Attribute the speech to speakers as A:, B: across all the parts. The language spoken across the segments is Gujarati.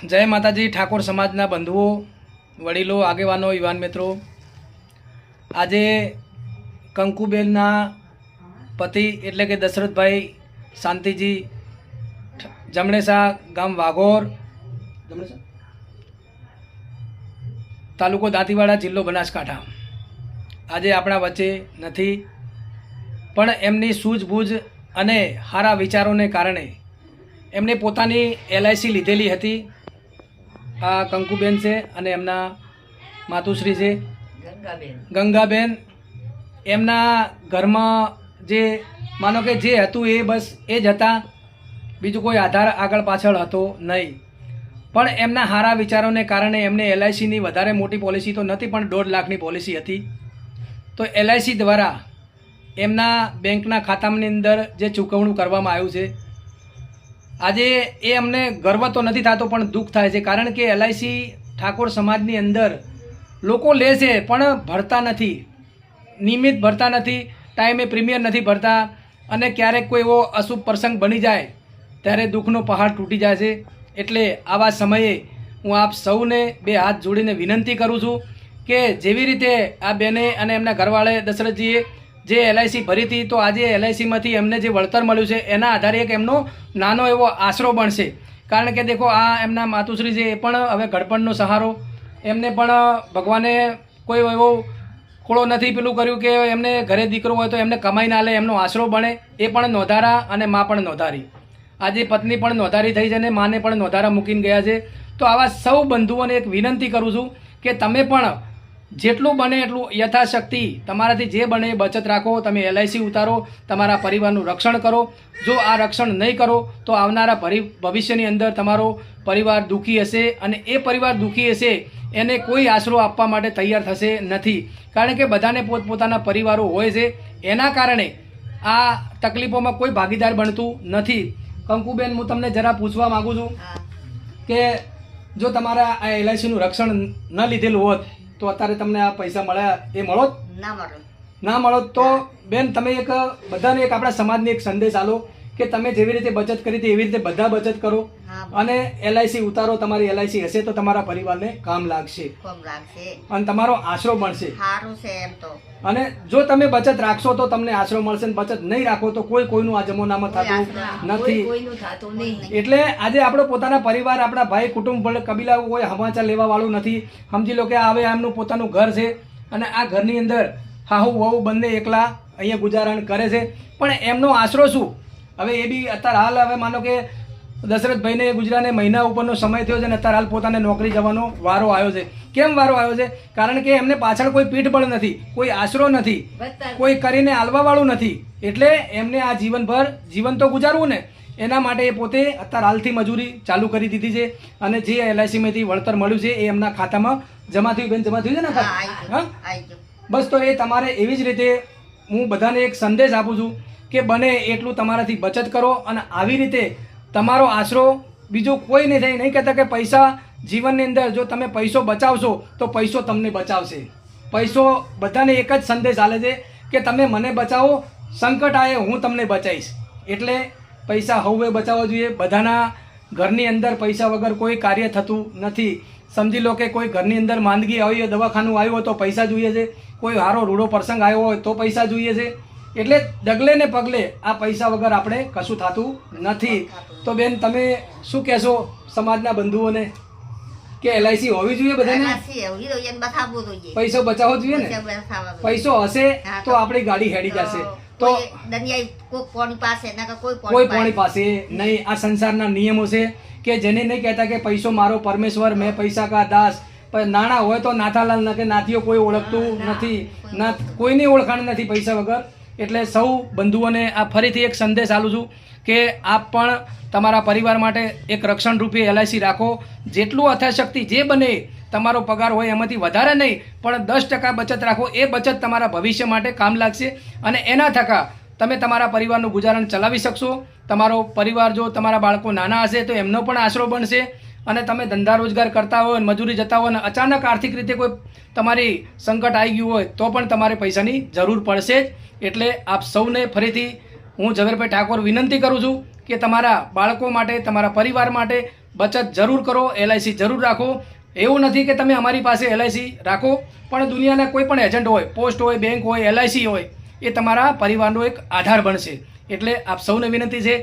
A: જય માતાજી, ઠાકોર સમાજના બંધુઓ, વડીલો, આગેવાનો, યુવાન મિત્રો. આજે કંકુબેનના પતિ એટલે કે દશરથભાઈ શાંતિજી જમણેસા ગામ વાઘોર, તાલુકો દાંતીવાડા, જિલ્લો બનાસકાંઠા. આજે આપણા વચ્ચે નથી, પણ એમની સૂઝબૂઝ અને સારા વિચારોને કારણે એમને પોતાની એલઆઈસી લીધેલી હતી. આ કંકુબેન છે અને એમના માતુશ્રી છે.
B: ગંગાબેન.
A: એમના ઘરમાં જે, માનો કે જે હતું એ બસ એ જ હતા. બીજું કોઈ આધાર આગળ પાછળ હતો નહીં. પણ એમના સારા વિચારોને કારણે એમને એલઆઈસીની વધારે મોટી પોલિસી તો નથી, પણ દોઢ લાખની પોલિસી હતી. તો એલઆઈસી દ્વારા એમના બેંકના ખાતાની અંદર જે ચૂકવણું કરવામાં આવ્યું છે આજે એ અમને ગર્વ તો નથી થતો, પણ દુઃખ થાય છે. કારણ કે એલઆઈસી ઠાકોર સમાજની અંદર લોકો લે છે, પણ ભરતા નથી. નિયમિત ભરતા નથી. ટાઈમે પ્રીમિયર નથી ભરતા. અને ક્યારેક કોઈ એવો અશુભ પ્રસંગ બની જાય, ત્યારે દુઃખનો પહાડ તૂટી જાય છે. એટલે આવા સમયે હું આપ સૌને બે હાથ જોડીને વિનંતી કરું છું કે જેવી રીતે આ બેને અને એમના ઘરવાળે દશરથજીએ જે એલઆઈસી ભરી હતી, તો આજે એલઆઈસીમાંથી એમને જે વળતર મળ્યું છે, એના આધારે એક એમનો નાનો એવો આશરો બનશે. કારણ કે દેખો, આ એમના માતુશ્રી છે, એ પણ હવે ઘડપણનો સહારો. એમને પણ ભગવાને કોઈ એવો ખોળો નથી પેલું કર્યું કે એમને ઘરે દીકરો હોય તો એમને કમાઈ ના લે, એમનો આશરો બને. એ પણ નોંધારા અને મા પણ નોંધારી. આજે પત્ની પણ નોંધારી થઈ છે અને માને પણ નોંધારા મૂકીને ગયા છે. તો આવા સૌ બંધુઓને એક વિનંતી કરું છું કે તમે પણ જેટલું બને એટલું યથાશક્તિ. તમારાથી જે બને એ બચત રાખો તમે એલઆઈસી ઉતારો તમારા પરિવારનું રક્ષણ કરો. જો આ રક્ષણ નહીં કરો તો આવનારા ભવિષ્યની અંદર તમારો પરિવાર દુઃખી હશે અને એ પરિવાર દુઃખી હશે એને કોઈ આશરો આપવા માટે તૈયાર થશે નથી. કારણ કે બધાને પોતપોતાના પરિવારો હોય છે. એના કારણે આ તકલીફોમાં કોઈ ભાગીદાર બનતું નથી. કંકુબેન હું તમને જરા પૂછવા માગું છું કે જો તમારા આ એલઆઈસીનું રક્ષણ ન લીધેલું હોત તો અત્યારે તમને આ પૈસા મળ્યા એ મળો
B: ના મળે.
A: ના મળો તો બેન તમે એક બધાને એક આપણા સમાજને એક સંદેશ આલો. કે તમે જેવી રીતે બચત કરી હતી એવી રીતે બધા બચત કરો. અને એલઆઈસી ઉતારો તમારી એલઆઈસી હશે તો તમારા પરિવારને કામ લાગશે. અને તમારો આશરો
B: તો.
A: અને જો તમે બચત રાખશો તો તમને આશરો મળશે બચત નહીં રાખો તો કોઈ કોઈનું આ જમાનામાં થતું નથી. એટલે આજે આપણો પોતાના પરિવાર આપણા ભાઈ કુટુંબ કબીલા કોઈ હમાચાર લેવા વાળું નથી. સમજી લો કે આવે એમનું પોતાનું ઘર છે અને આ ઘરની અંદર હાહુ વહુ બંને એકલા અહીંયા ગુજારણ કરે છે. પણ એમનો આશરો શું? હવે એ બી અત્યારે હાલ હવે માનો કે દશરથભાઈને ગુજરાને મહિના ઉપરનો સમય થયો છે અને અત્યારે હાલ પોતાને નોકરી જવાનો વારો આવ્યો છે. કેમ વારો આવ્યો છે? કારણ કે એમને પાછળ કોઈ પીઠબળ નથી કોઈ આશરો નથી કોઈ કરીને હાલવા વાળું નથી. એટલે એમને આ જીવનભર જીવન તો ગુજારવું ને એના માટે એ પોતે અત્યારે હાલથી મજૂરી ચાલુ કરી દીધી છે અને જે એલઆઈસીમાંથી વળતર મળ્યું છે એ એમના ખાતામાં જમા થયું બેન જમા થયું છે ને
B: હા?
A: બસ તો એ તમારે એવી જ રીતે હું બધાને એક સંદેશ આપું છું કે બને એટલું તમારાથી બચત કરો અને આવી રીતે તમારો આશરો બીજું કોઈ નહીં થાય. નહીં કહેતા કે પૈસા જીવનની અંદર જો તમે પૈસો બચાવશો તો પૈસો તમને બચાવશે. પૈસો બધાને એક જ સંદેશ આલે છે કે તમે મને બચાવો, સંકટ આવે હું તમને બચાવીશ. એટલે પૈસા હવે બચાવવા જોઈએ. બધાના ઘરની અંદર પૈસા વગર કોઈ કાર્ય થતું નથી. સમજી લો કે કોઈ ઘરની અંદર માંદગી આવી હોય, દવાખાનું આવ્યું હોય તો પૈસા જોઈએ છે. કોઈ સારો રૂડો પ્રસંગ આવ્યો હોય તો પૈસા જોઈએ છે. એટલે ડગલે ને પગલે આ પૈસા વગર આપણે કશું થતું નથી. તો બેન તમે શું કહેશો સમાજના બંધુઓને? કે એલઆઈસી હોવી જોઈએ બધાને? પૈસો બચાવવો જોઈએ ને?
B: પૈસા
A: હશે તો આપણી ગાડી હેડી જશે. તો
B: કોઈ કોની પાસે
A: નહીં. આ સંસારના નિયમો છે કે જેને નહીં કહેતા કે પૈસો મારો પરમેશ્વર મેં પૈસા કા દાસ. નાણાં હોય તો નાથાલાલ ના કે નાથીઓ કોઈ ઓળખતું નથી. ના કોઈની ઓળખાણ નથી પૈસા વગર. એટલે સૌ બંધુઓને આ ફરીથી એક સંદેશ આલું છું કે આપ પણ તમારા પરિવાર માટે એક રક્ષણરૂપી એલઆઈસી રાખો. જેટલું અથાશક્તિ જે બને તમારો પગાર હોય એમાંથી વધારે નહીં, પણ દસ ટકા બચત રાખો. એ બચત તમારા ભવિષ્ય માટે કામ લાગશે અને એના થકા તમે તમારા પરિવારનું ગુજારણ ચલાવી શકશો. તમારો પરિવાર જો તમારા બાળકો નાના હશે તો એમનો પણ આશરો બનશે. અને તમે ધંધા રોજગાર કરતા હોય, મજૂરી જતા હોય અને અચાનક આર્થિક રીતે કોઈ તમારી સંકટ આવી ગયું હોય, તો પણ તમારે પૈસાની જરૂર પડશે જ. એટલે આપ સૌને ફરીથી હું ઝવેરભાઈ ઠાકોર વિનંતી કરું છું કે તમારા બાળકો માટે, તમારા પરિવાર માટે બચત જરૂર કરો, એલઆઈસી જરૂર રાખો. એવું નથી કે તમે અમારી પાસે એલઆઈસી રાખો, પણ દુનિયાના કોઈ પણ એજન્ટ હોય, પોસ્ટ હોય, બેંક હોય, એલઆઈસી હોય, એ તમારા પરિવારનો એક આધાર બનશે. એટલે આપ સૌને વિનંતી છે.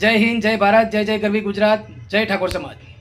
A: જય હિન્દ, જય ભારત, જય જય ગરવી ગુજરાત, જય ઠાકોર સમાજ.